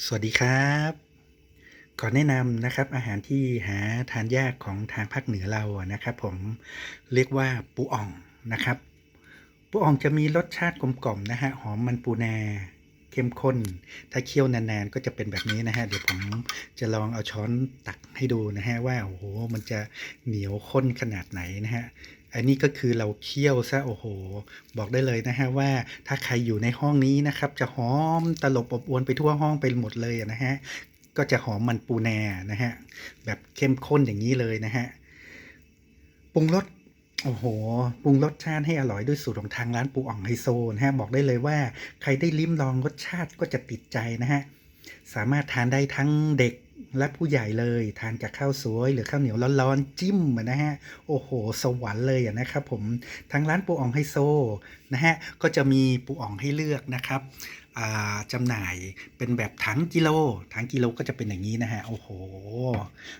สวัสดีครับขอแนะนำนะครับอาหารที่หาทานยากของทางภาคเหนือเรานะครับ ผมเรียกว่าปูอ่องนะครับ ปูอ่องจะมีรสชาติกลมกล่อมนะฮะหอมมันปูนา เข้มข้น ถ้าเคี่ยวนานๆก็จะเป็นแบบนี้นะฮะ เดี๋ยวผมจะลองเอาช้อนตักให้ดูนะฮะว่าโอ้โหมันจะเหนียวข้นขนาดไหนนะฮะอันนี้ก็คือเราเคี่ยวซะโอ้โห บอกได้เลยนะฮะว่าถ้าใครอยู่ในห้องนี้นะครับ จะหอมตลบอบอวนไปทั่วห้องไปหมดเลยนะฮะก็จะหอมมันปูแนานะฮะแบบเข้มข้นอย่างนี้เลยนะฮะปรุงรส โอ้โห ปรุงรสชาติให้อร่อยด้วยสูตรของทางร้านปูอ่องไฮโซนะฮะ บอกได้เลยว่าใครได้ลิ้มลองรสชาติก็จะติดใจนะฮะ สามารถทานได้ทั้งเด็กและผู้ใหญ่เลย ทานกับข้าวสวย หรือข้าวเหนียวร้อนๆจิ้มนะฮะ โอ้โห สวรรค์เลยนะครับผม ทางร้านปูอ่องไฮโซนะฮะ ก็จะมีปูอ่องให้เลือกนะครับ จำหน่ายเป็นแบบถังกิโล ถังกิโลก็จะเป็นอย่างนี้นะฮะ โอ้โห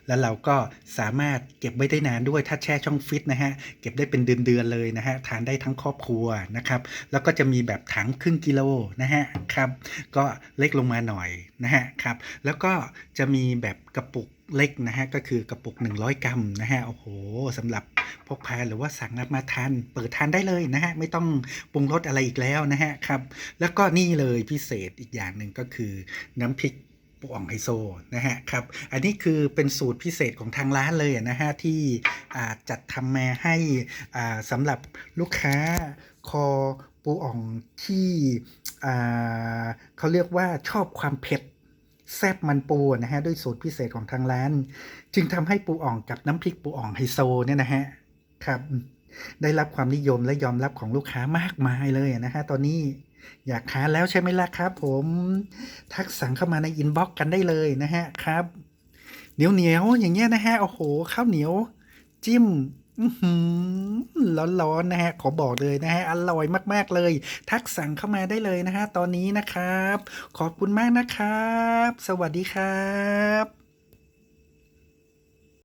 แล้วเราก็สามารถเก็บไว้ได้นานด้วย ถ้าแช่ช่องฟิตนะฮะ เก็บได้เป็นเดือนๆเลยนะฮะ ทานได้ทั้งครอบครัวนะครับ แล้วก็จะมีแบบถังครึ่งกิโลนะฮะ ครับ ก็เล็กลงมาหน่อยนะฮะ ครับ แล้วก็จะมีแบบกระปุก เล็กนะฮะก็คือกระปุก 100 กรัมนะฮะโอ้โหสำหรับพกพาหรือว่าสั่งมาทานเปิดทานได้เลยนะฮะไม่ต้องปรุงรสอะไรอีกแล้วนะฮะครับแล้วก็นี่เลยพิเศษอีกอย่างหนึ่งก็คือน้ำพริกปูอ่องไฮโซนะฮะครับอันนี้คือเป็นสูตรพิเศษของทางร้านเลยนะฮะที่จัดทำมาให้สำหรับลูกค้าคอปูอ่องที่เขาเรียกว่าชอบความเผ็ด แซ่บมันปูนะฮะด้วยสูตรพิเศษของทางร้าน จึงทำให้ปูอ่องกับน้ำพริกปูอ่องไฮโซเนี่ยนะฮะครับ ได้รับความนิยมและยอมรับของลูกค้ามากมายเลยนะฮะตอนนี้อยากทานแล้วใช่ไหมล่ะครับ ผมทักสั่งเข้ามาในอินบ็อกซ์กันได้เลยนะฮะครับเหนียวเหนียวๆอย่างเงี้ยนะฮะโอ้โหข้าวเหนียว จิ้ม อื้อหือ ร้อนๆนะฮะขอบอกเลยนะฮะอร่อยมากๆเลย ทักสั่งเข้ามาได้เลยนะฮะตอนนี้นะครับ ขอบคุณมากนะครับ สวัสดีครับ